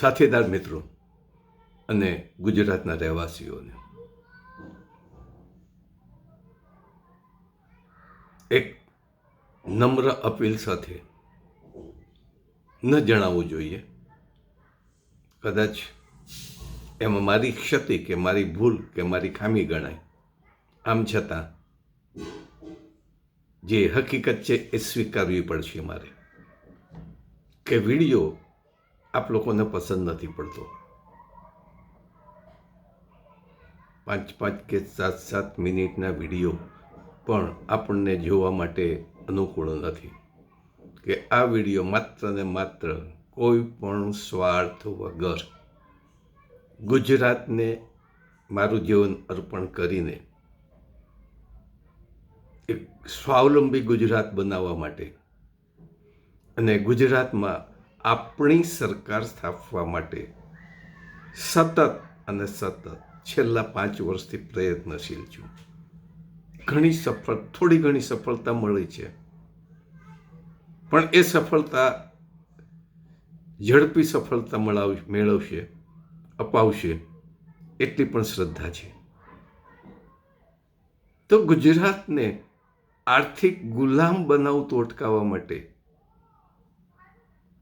સાથીદાર મિત્રો અને ગુજરાતના રહેવાસીઓને. એક નમ્ર અપીલ સાથે ન જણાવવું જોઈએ. કદાચ એમાં મારી ક્ષતિ કે મારી ભૂલ કે મારી ખામી ગણાય. આમ છતાં જે હકીકત છે એ સ્વીકારવી પડશે મારે. કે વીડિયો આપ લોકોને પસંદ નથી પડતો. પાંચ પાંચ કે સાત સાત મિનિટના વીડિયો પણ આપણને જોવા માટે અનુકૂળ નથી. કે આ વીડિયો માત્ર ને માત્ર કોઈ પણ સ્વાર્થ વગર ગુજરાતને મારું જીવન અર્પણ કરીને એક સ્વાવલંબી ગુજરાત બનાવવા માટે અને ગુજરાતમાં આપણી સરકાર સ્થાપવા માટે સતત અને સતત છેલ્લા પાંચ વર્ષથી પ્રયત્નશીલ છું. ઘણી સફળ, થોડી ઘણી સફળતા મળી છે. પણ એ સફળતા ઝડપી સફળતા મળાવ, મેળવશે, અપાવશે એટલી પણ શ્રદ્ધા છે. તો ગુજરાતને આર્થિક ગુલામ બનાવતું અટકાવવા માટે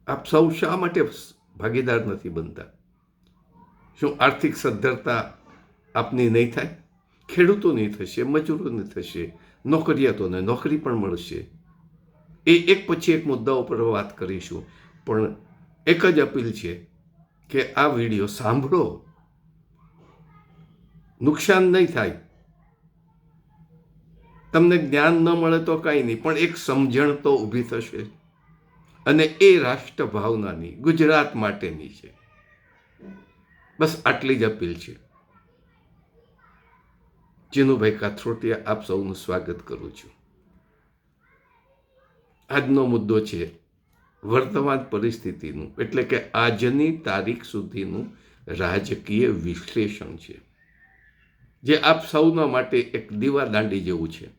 આપ સૌ શા માટે ભાગીદાર નથી બનતા? શું આર્થિક સદ્ધરતા આપની નહીં થાય? ખેડૂતોની થશે, મજૂરોને થશે, નોકરિયાતોને નોકરી પણ મળશે. એ એક પછી એક મુદ્દાઓ પર વાત કરીશું. પણ એક જ અપીલ છે કે આ વીડિયો સાંભળો. નુકસાન નહીં થાય. તમને જ્ઞાન ન મળે તો કાંઈ નહીં, પણ એક સમજણ તો ઊભી થશે. અને એ રાષ્ટ્ર ભાવનાની ગુજરાત માટેની છે. બસ આટલી જ અપીલ છે. ચિનુભાઈ કાથરોટિયા આપ સૌનું સ્વાગત કરું છું. આજનો મુદ્દો છે વર્તમાન પરિસ્થિતિનું, એટલે કે આજની તારીખ સુધીનું રાજકીય વિશ્લેષણ છે. જે આપ સૌના માટે એક દીવા દાંડી જેવું છે.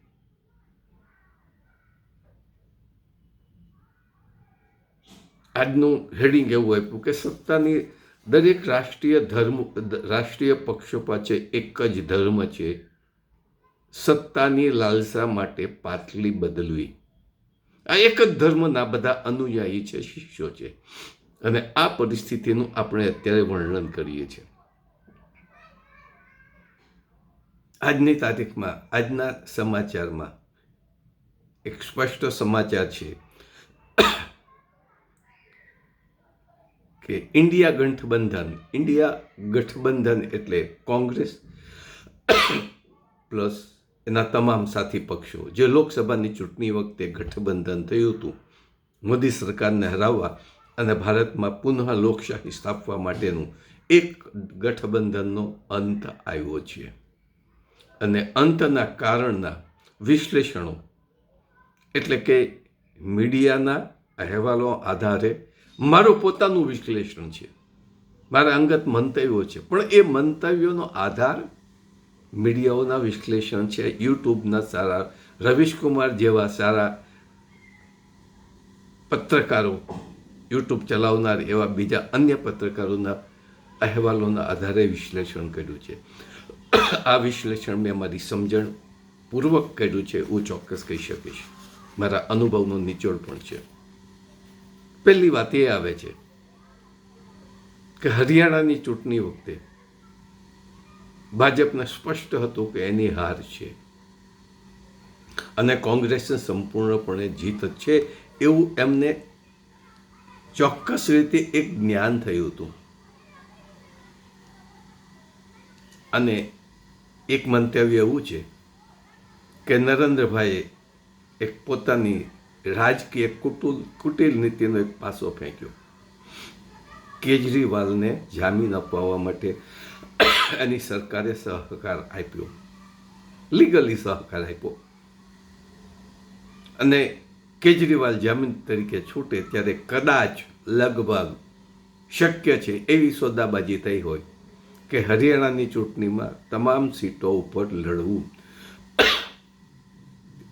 આજનું હેડિંગ એવું આપ્યું કે સત્તાની દરેક રાષ્ટ્રીય ધર્મ, રાષ્ટ્રીય પક્ષો પાસે એક જ ધર્મ છે, સત્તાની લાલસા માટે પાતળી બદલવી. આ એક જ ધર્મના બધા અનુયાયી છે, શિષ્યો છે. અને આ પરિસ્થિતિનું આપણે અત્યારે વર્ણન કરીએ છીએ. આજની તારીખમાં, આજના સમાચારમાં એક સ્પષ્ટ સમાચાર છે. કે ઇન્ડિયા ગઠબંધન ઇન્ડિયા ગઠબંધન એટલે કોંગ્રેસ પ્લસ એના તમામ સાથી પક્ષો. જે લોકસભાની ચૂંટણી વખતે ગઠબંધન થયું હતું, મોદી સરકારને હરાવવા અને ભારતમાં પુનઃ લોકશાહી સ્થાપવા માટેનું એક ગઠબંધનનો અંત આવ્યો છે. અને અંતના કારણના વિશ્લેષણો એટલે કે મીડિયાના અહેવાલો આધારે મારું પોતાનું વિશ્લેષણ છે. મારા અંગત મંતવ્યો છે. પણ એ મંતવ્યોનો આધાર મીડિયાઓના વિશ્લેષણ છે, યુટ્યુબના સારા, રવિશકુમાર જેવા સારા પત્રકારો, યુટ્યુબ ચલાવનાર એવા બીજા અન્ય પત્રકારોના અહેવાલોના આધારે વિશ્લેષણ કર્યું છે. આ વિશ્લેષણ મેં મારી સમજણ પૂર્વક કર્યું છે. હું ચોક્કસ કહી શકીશ. મારા અનુભવનો નિચોડ પણ છે. પહેલી વાત એ આવે છે કે હરિયાણાની ચૂંટણી વખતે ભાજપને સ્પષ્ટ હતું કે એની હાર છે. અને કોંગ્રેસને સંપૂર્ણપણે જીત જ છે એવું એમને ચોક્કસ રીતે એક જ્ઞાન થયું હતું. અને એક મંતવ્ય એવું છે કે નરેન્દ્રભાઈએ એક પોતાની રાજકીય કુટુલ કુટિલ નીતિનો એક પાસો ફેંક્યો. કેજરીવાલને જામીન અપાવવા માટે એની સરકારે સહકાર આપ્યો. લીગલી સહકાર આપ્યો. અને કેજરીવાલ જામીન તરીકે છૂટે ત્યારે કદાચ લગભગ શક્ય છે એવી સોદાબાજી થઈ હોય કે હરિયાણાની ચૂંટણીમાં તમામ સીટો ઉપર લડવું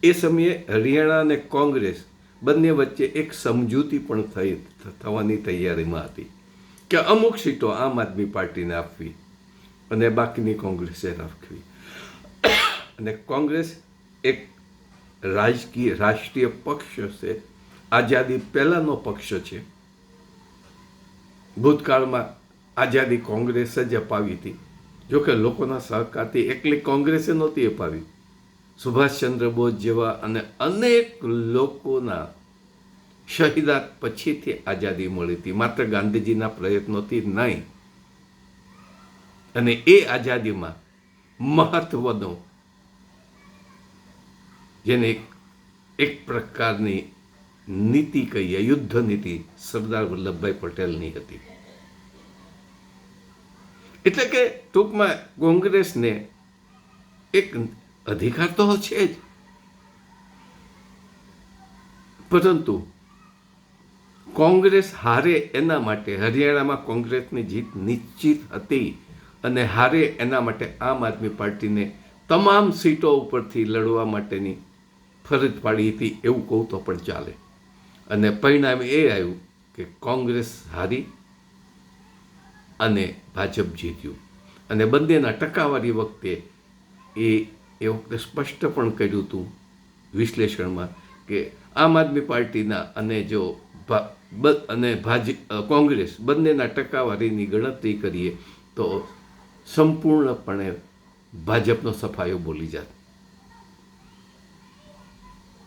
એ સમયે હરિયાણા અને કોંગ્રેસ બંને વચ્ચે એક સમજૂતી પણ થઈ થવાની તૈયારીમાં હતી કે અમુક સીટો આમ આદમી પાર્ટીને આપવી અને બાકીની કોંગ્રેસે રાખવી. અને કોંગ્રેસ એક રાજકીય, રાષ્ટ્રીય પક્ષ છે આઝાદી પહેલાંનો પક્ષ છે. ભૂતકાળમાં આઝાદી કોંગ્રેસ જ અપાવી હતી. જોકે લોકોના સહકારથી એકલી કોંગ્રેસે નહોતી અપાવી. સુભાષચંદ્ર બોઝ જેવા અને અનેક લોકોના શહીદાત પછીથી આઝાદી મળી હતી. માત્ર ગાંધીજીના પ્રયત્નોથી નહીં, અને એ આઝાદીમાં મહત્વનો જેને એક એક પ્રકારની નીતિ કહીએ, યુદ્ધ નીતિ સરદાર વલ્લભભાઈ પટેલની હતી. એટલે કે ટૂંકમાં કોંગ્રેસને એક અધિકાર તો છે જ. પરંતુ કોંગ્રેસ હારે એના માટે, હરિયાણામાં કોંગ્રેસની જીત નિશ્ચિત હતી અને હારે એના માટે આમ આદમી પાર્ટીને તમામ સીટો ઉપરથી લડવા માટેની ફરજ પાડી હતી, એવું કહું તો પણ ચાલે. અને પરિણામ એ આવ્યું કે કોંગ્રેસ હારી અને ભાજપ જીત્યું. અને બંનેના ટકાવારી વખતે એ એ વખતે સ્પષ્ટ પણ કર્યું હતું વિશ્લેષણમાં કે આમ આદમી પાર્ટીના અને જો અને ભાજી કોંગ્રેસ બંનેના ટકાવારીની ગણતરી કરીએ તો સંપૂર્ણપણે ભાજપનો સફાયો બોલી જાત.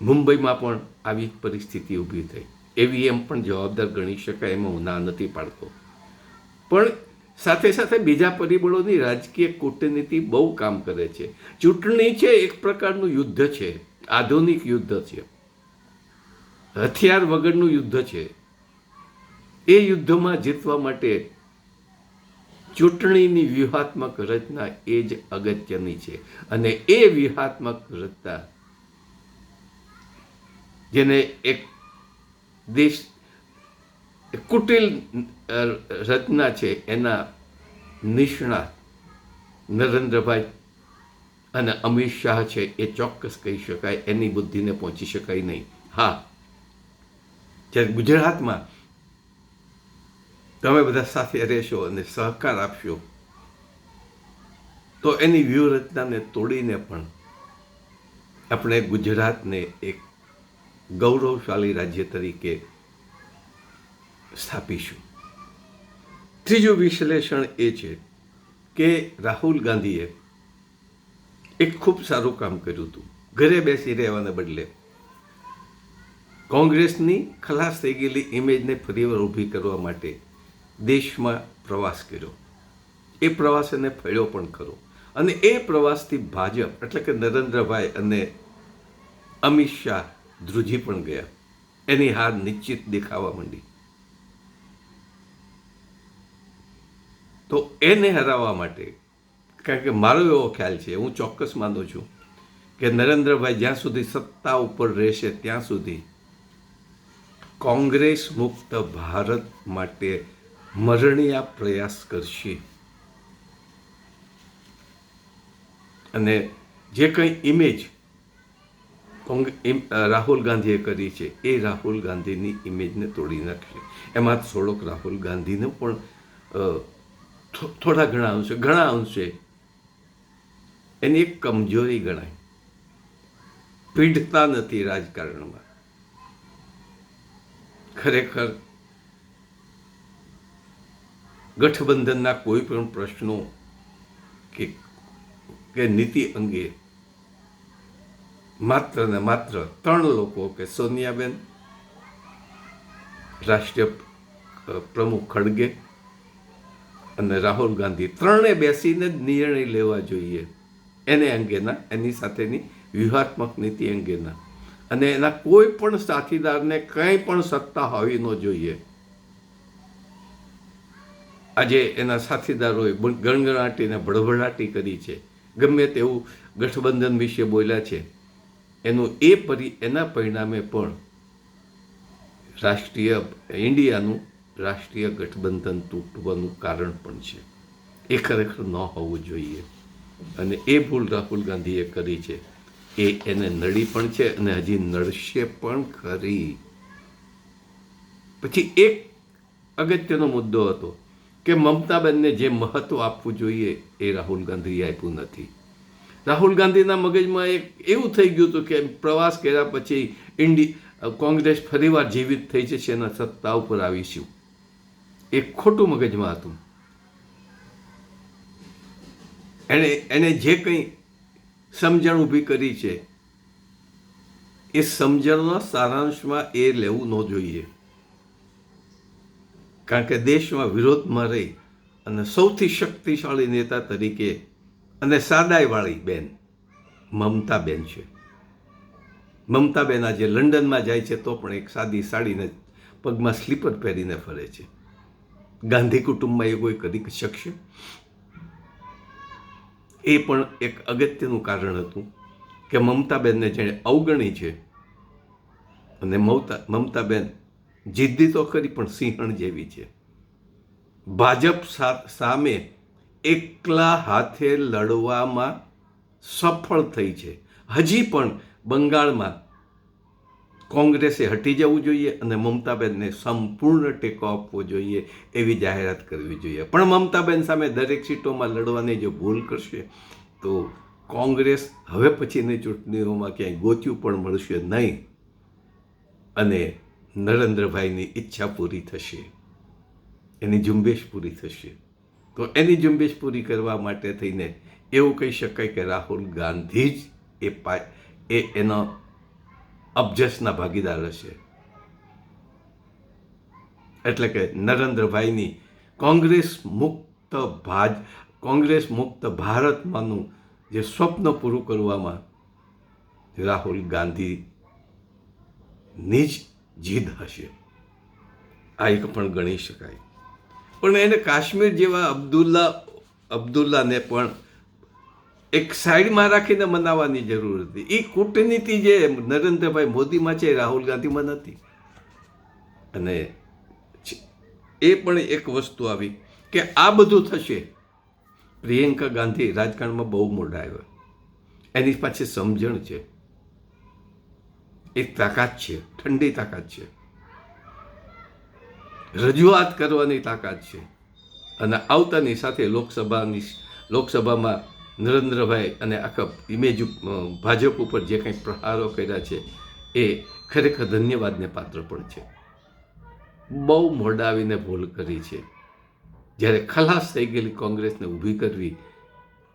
મુંબઈમાં પણ આવી પરિસ્થિતિ ઊભી થઈ. એવી એમ પણ જવાબદાર ગણી શકાય એમાં હું ના નથી પાડતો. પણ સાથે સાથે બીજા પરિબળોની રાજકીય કૂટનીતિ બહુ કામ કરે છે. ચૂંટણી છે, એક પ્રકારનું યુદ્ધ છે. આધુનિક યુદ્ધ છે. હથિયાર વગરનું યુદ્ધ છે. એ યુદ્ધમાં જીતવા માટે ચૂંટણીની વ્યૂહાત્મક રચના એ જ અગત્યની છે. અને એ વ્યૂહાત્મક રચના જેને એક દેશ કુટિલ રચના છે એના નિષ્ણાત નરેન્દ્રભાઈ અને અમિત શાહ છે એ ચોક્કસ કહી શકાય, એની બુદ્ધિને પહોંચી શકાય નહીં. હા. જ્યારે ગુજરાતમાં તમે બધા સાથે રહેશો અને સહકાર આપશો, તો એની વ્યૂહરચનાને તોડીને પણ આપણે ગુજરાતને એક ગૌરવશાળી રાજ્ય તરીકે સ્થાપીશું. ત્રીજું વિશ્લેષણ એ છે કે રાહુલ ગાંધીએ એક ખૂબ સારું કામ કર્યું હતું. ઘરે બેસી રહેવાને બદલે કોંગ્રેસની ખલાસ થઈ ગયેલી ઇમેજને ફરીવાર ઊભી કરવા માટે દેશમાં પ્રવાસ કર્યો. એ પ્રવાસ એને ફળ્યો પણ ખરો. અને એ પ્રવાસથી ભાજપ એટલે કે નરેન્દ્રભાઈ અને અમિત શાહ ધ્રુજી પણ ગયા. એની હાર નિશ્ચિત દેખાવા માંડી. તો એને હરાવવા માટે, કારણ કે મારો એવો ખ્યાલ છે, હું ચોક્કસ માનું છું કે નરેન્દ્રભાઈ જ્યાં સુધી સત્તા ઉપર રહેશે ત્યાં સુધી કોંગ્રેસ મુક્ત ભારત માટે મરણીયા પ્રયાસ કરશે. અને જે કંઈ ઇમેજ રાહુલ ગાંધીએ કરી છે, એ રાહુલ ગાંધીની ઇમેજને તોડી નાખશે એમાં થોડોક રાહુલ ગાંધીને પણ થોડા ઘણા અંશે ઘણા અંશે એની એક કમજોરી ગણાય. પીડતા નથી રાજકારણમાં. ખરેખર ગઠબંધનના કોઈ પણ પ્રશ્નો કે કે નીતિ અંગે માત્ર ને માત્ર ત્રણ લોકો કે સોનિયાબેન, રાષ્ટ્રીય પ્રમુખ ખડગે અને રાહુલ ગાંધી ત્રણે બેસીને જ નિર્ણય લેવા જોઈએ. એને અંગેના, એની સાથેની વ્યૂહાત્મક નીતિ અંગેના. અને એના કોઈ પણ સાથીદારને કંઈ પણ સત્તા હોવી ન જોઈએ. આજે એના સાથીદારોએ ગણગણાટીને ભડભડાટી કરી છે. ગમે તેવું ગઠબંધન વિશે બોલ્યા છે. એનું એ પરી, એના પરિણામે પણ રાષ્ટ્રીય, ઇન્ડિયાનું રાષ્ટ્રીય ગઠબંધન તૂટવાનું કારણ પણ છે. એ ખરેખર ન હોવું જોઈએ. અને એ ભૂલ રાહુલ ગાંધીએ કરી છે. એ એને નડી પણ છે અને હજી નડશે પણ ખરી. પછી એક અગત્યનો મુદ્દો હતો કે મમતાબેનને જે મહત્વ આપવું જોઈએ એ રાહુલ ગાંધીએ આપ્યું નથી. રાહુલ ગાંધીના મગજમાં એક એવું થઈ ગયું હતું કે પ્રવાસ કર્યા પછી ઇન્ડિ, કોંગ્રેસ ફરીવાર જીવિત થઈ જશે અને સત્તા ઉપર આવીશું. એ ખોટું મગજમાં હતું. એણે એણે જે કંઈ સમજણ ઊભી કરી છે, એ સમજણના સારાંશમાં એ લેવું ન જોઈએ. કારણ કે દેશમાં વિરોધમાં રહી અને સૌથી શક્તિશાળી નેતા તરીકે અને સાદાઈવાળી બેન મમતાબેન છે. મમતાબેન આજે લંડનમાં જાય છે તો પણ એક સાદી સાડીને પગમાં સ્લીપર પહેરીને ફરે છે. ગાંધી કુટુંબમાં એ કોઈ કરી શકશે? એ પણ એક અગત્યનું કારણ હતું કે મમતાબેનને જેણે અવગણી છે અને મમતા મમતાબેન જિદ્દી તો ખરી પણ સિંહણ જેવી છે. ભાજપ સામે એકલા હાથે લડવામાં સફળ થઈ છે. હજી પણ બંગાળમાં કોંગ્રેસે હટી જવું જોઈએ અને મમતાબેનને સંપૂર્ણ ટેકો આપવો જોઈએ એવી જાહેરાત કરવી જોઈએ. પણ મમતાબેન સામે દરેક સીટોમાં લડવાની જો ભૂલ કરશે, તો કોંગ્રેસ હવે પછીની ચૂંટણીઓમાં ક્યાંય ગોત્યું પણ મળશે નહીં અને નરેન્દ્રભાઈની ઈચ્છા પૂરી થશે. એની ઝુંબેશ પૂરી થશે. તો એની ઝુંબેશ પૂરી કરવા માટે થઈને એવું કહી શકાય કે રાહુલ ગાંધી જ એ પા એ એનો અબજસના ભાગીદાર હશે એટલે કે નરેન્દ્રભાઈની કોંગ્રેસ મુક્ત ભાજ, કોંગ્રેસ મુક્ત ભારતમાંનું જે સ્વપ્ન પૂરું કરવામાં રાહુલ ગાંધીની જ જીદ હશે. આ એક પણ ગણી શકાય. પણ એને કાશ્મીર જેવા અબ્દુલ્લા, અબ્દુલ્લાને પણ એક સાઈડમાં રાખીને મનાવવાની જરૂર હતી. એ કૂટનીતિ જે નરેન્દ્રભાઈ મોદીમાં છે એ રાહુલ ગાંધીમાં નથી. અને એ પણ એક વસ્તુ આવી કે આ બધું થશે, પ્રિયંકા ગાંધી રાજકારણમાં બહુ મોટા આવ્યા. એની પાસે સમજણ છે. એક તાકાત છે, ઠંડી તાકાત છે. રજૂઆત કરવાની તાકાત છે. અને આવતાની સાથે લોકસભાની લોકસભામાં નરેન્દ્રભાઈ અને આખા ઇમેજ ભાજપ ઉપર જે કંઈ પ્રહારો કર્યા છે, એ ખરેખર ધન્યવાદને પાત્ર પણ છે. બહુ મોડાવીને ભૂલ કરી છે. જ્યારે ખલાસ થઈ ગયેલી કોંગ્રેસને ઊભી કરવી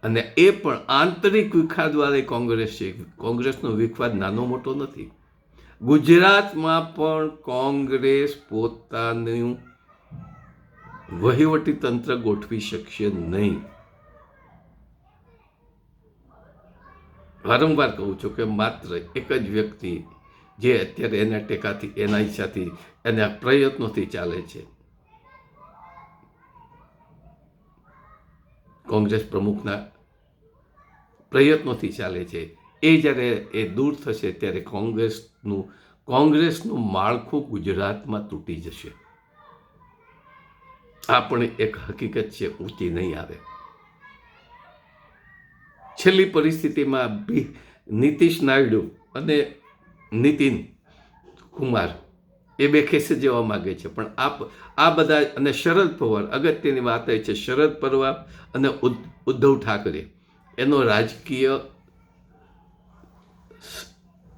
અને એ પણ આંતરિક વિખાદવાળી કોંગ્રેસ છે, કોંગ્રેસનો વિખવાદ નાનો મોટો નથી. ગુજરાતમાં પણ કોંગ્રેસ પોતાનું વહીવટી તંત્ર ગોઠવી શકશે નહીં. વારંવાર કહું છું કે માત્ર એક જ વ્યક્તિ જે અત્યારે એના ટેકાથી, એના ઈચ્છાથી, એના પ્રયત્નોથી ચાલે છે. કોંગ્રેસ પ્રમુખના પ્રયત્નોથી ચાલે છે. એ જ્યારે એ દૂર થશે ત્યારે કોંગ્રેસનું કોંગ્રેસનું માળખું ગુજરાતમાં તૂટી જશે. આ પણ એક હકીકત છે, ઊંચી નહીં આવે. છેલ્લી પરિસ્થિતિમાં બી નીતિશ નાયડુ અને નીતિન કુમાર એ બે ખેસે જવા માગે છે. પણ આપ, આ બધા અને શરદ પવાર, અગત્યની વાત એ છે શરદ પવાર અને ઉદ્ધવ ઠાકરે. એનો રાજકીય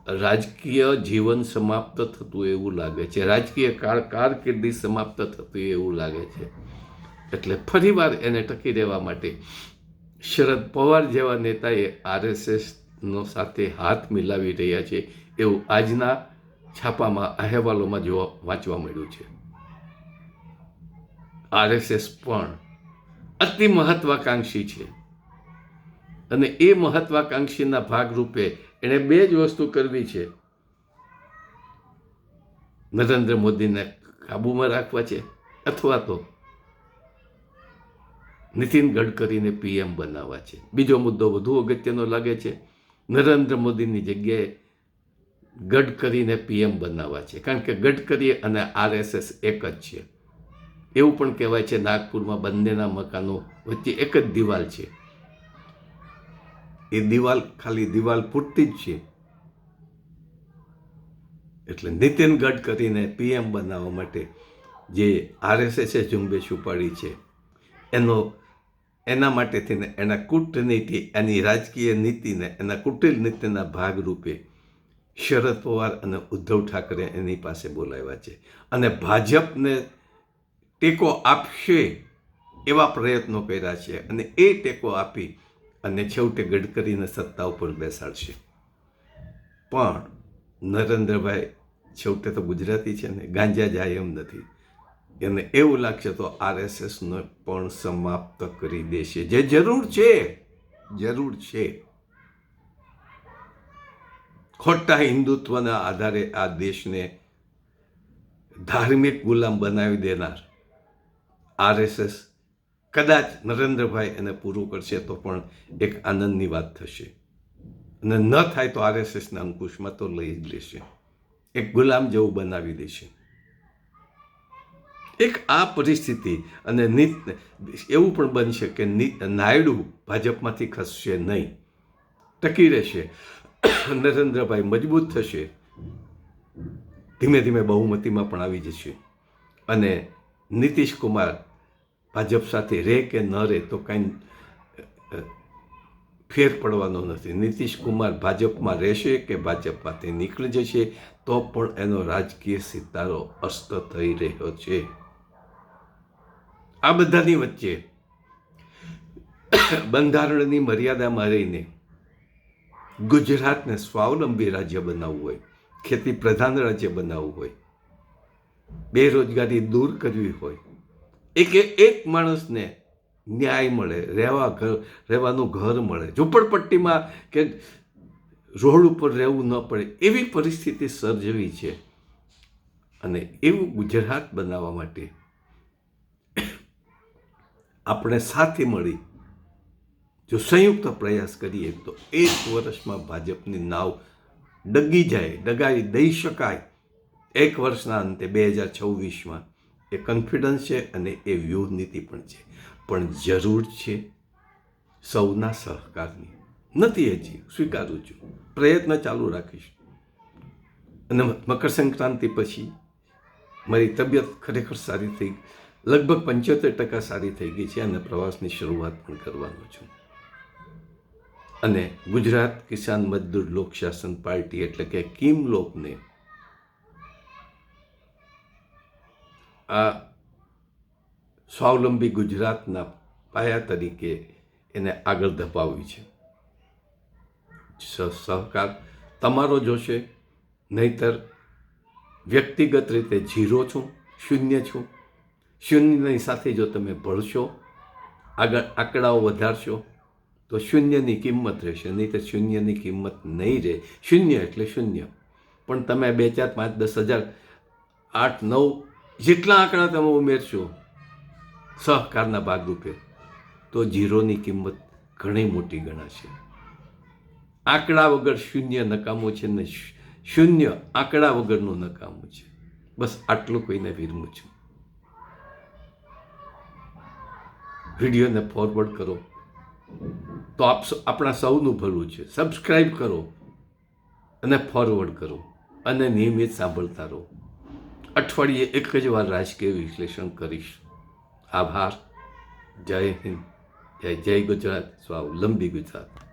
રાજકીય જીવન સમાપ્ત થતું એવું લાગે છે. રાજકીય કાર કારકિર્દી સમાપ્ત થતું એવું લાગે છે. એટલે ફરીવાર એને ટકી રહેવા માટે શરદ પવાર જેવા નેતાએ આરએસએસનો સાથે હાથ મિલાવી રહ્યા છે એવું આજના છાપામાં અહેવાલોમાં જોવા વાંચવા મળ્યું છે. આરએસએસ પણ અતિ મહત્વાકાંક્ષી છે. અને એ મહત્વાકાંક્ષીના ભાગરૂપે એણે બે જ વસ્તુ કરવી છે. નરેન્દ્ર મોદીને કાબૂમાં રાખવા છે અથવા તો નીતિન ગડકરીને પીએમ બનાવવા છે. બીજો મુદ્દો વધુ અગત્યનો લાગે છે. નરેન્દ્ર મોદીની જગ્યાએ ગડકરીને પીએમ બનાવવા છે. કારણ કે ગડકરી અને આરએસએસ એક જ છે. એવું પણ કહેવાય છે, નાગપુરમાં બંનેના મકાનો વચ્ચે એક જ દિવાલ છે. એ દિવાલ ખાલી દિવાલ પૂરતી જ છે. એટલે નીતિન ગડકરીને પીએમ બનાવવા માટે જે આરએસએસે ઝુંબેશ ઉપાડી છે એનો, એના માટે થઈને એના કૂટનીતિ, એની રાજકીય નીતિને, એના કુટિલ નીતિના ભાગરૂપે શરદ પવાર અને ઉદ્ધવ ઠાકરે એની પાસે બોલાવ્યા છે. અને ભાજપને ટેકો આપશે એવા પ્રયત્નો કર્યા છે અને એ ટેકો આપી અને છેવટે ગડકરીને સત્તા ઉપર બેસાડશે. પણ નરેન્દ્રભાઈ છેવટે તો ગુજરાતી છે ને, ગાંજા જાય એમ નથી. એને એવું લાગશે તો આરએસએસને પણ સમાપ્ત કરી દેશે. જે જરૂર છે જરૂર છે. ખોટા હિન્દુત્વના આધારે આ દેશને ધાર્મિક ગુલામ બનાવી દેનાર આરએસએસ કદાચ નરેન્દ્રભાઈ એને પૂરું કરશે તો પણ એક આનંદની વાત થશે. અને ન થાય તો આરએસએસના અંકુશમાં તો લઈ જ લેશે. એક ગુલામ જેવું બનાવી દેશે. એક આ પરિસ્થિતિ અને નિત એવું પણ બનશે કે નાયડુ ભાજપમાંથી ખસશે નહીં. ટકી રહેશે. નરેન્દ્રભાઈ મજબૂત થશે. ધીમે ધીમે બહુમતીમાં પણ આવી જશે. અને નીતિશ કુમાર ભાજપ સાથે રહે કે ન રહે તો કાંઈ ફેર પડવાનો નથી. નીતિશ કુમાર ભાજપમાં રહેશે કે ભાજપમાંથી નીકળી જશે તો પણ એનો રાજકીય સિતારો અસ્ત થઈ રહ્યો છે. આ બધાની વચ્ચે બંધારણની મર્યાદામાં રહીને ગુજરાતને સ્વાવલંબી રાજ્ય બનાવવું હોય, ખેતી પ્રધાન રાજ્ય બનાવવું હોય, બેરોજગારી દૂર કરવી હોય, એક એક માણસને ન્યાય મળે, રહેવા ઘર રહેવાનું ઘર મળે, ઝૂંપડપટ્ટીમાં કે રોડ ઉપર રહેવું ન પડે, એવી પરિસ્થિતિ સર્જવી છે. અને એવું ગુજરાત બનાવવા માટે આપણે સાથે મળી જો સંયુક્ત પ્રયાસ કરીએ તો એક વર્ષમાં ભાજપની નાવ ડગી જાય ડગાવી દઈ શકાય. એક વર્ષના અંતે બે હજાર છવ્વીસમાં એ કોન્ફિડન્સ છે અને એ વ્યૂહ નીતિ પણ છે. પણ જરૂર છે સૌના સહકારની. નથી હજી, સ્વીકારું છું. પ્રયત્ન ચાલુ રાખીશ. અને મકર સંક્રાંતિ પછી મારી તબિયત ખરેખર સારી થઈ લગભગ પંચોતેર ટકા સારી થઈ ગઈ છે. અને પ્રવાસની શરૂઆત પણ કરવાનો છું. અને ગુજરાત કિસાન મજદૂર લોક શાસન પાર્ટી એટલે કે કિમ લોકને આ સ્વાવલંબી ગુજરાતના પાયા તરીકે એને આગળ ધપાવવી છે. સહકાર તમારો જોશે. નહીતર વ્યક્તિગત રીતે ઝીરો છું, શૂન્ય છું. શૂન્યની સાથે જો તમે ભળશો, આગળ આંકડાઓ વધારશો, તો શૂન્યની કિંમત રહેશે. નહીં તો શૂન્યની કિંમત નહીં રહે. શૂન્ય એટલે શૂન્ય. પણ તમે બે ચાર પાંચ દસ હજાર આઠ નવ જેટલા આંકડા તમે ઉમેરશો સહકારના ભાગરૂપે, તો ઝીરોની કિંમત ઘણી મોટી ગણાશે. આંકડા વગર શૂન્ય નકામું છે ને શૂન્ય આંકડા વગરનું નકામું છે. બસ આટલું કોઈને વિરમું છું. વિડીયોને ફોરવર્ડ કરો. તો આપ આપણા સૌનું ભલું છે. સબસ્ક્રાઈબ કરો અને ફોરવર્ડ કરો અને નિયમિત સાંભળતા રહો. અઠવાડિયે એક જ વાર રાજકીય વિશ્લેષણ કરીશ. આભાર. જય હિન્દ. જય જય ગુજરાત. સ્વાવલંબી ગુજરાત.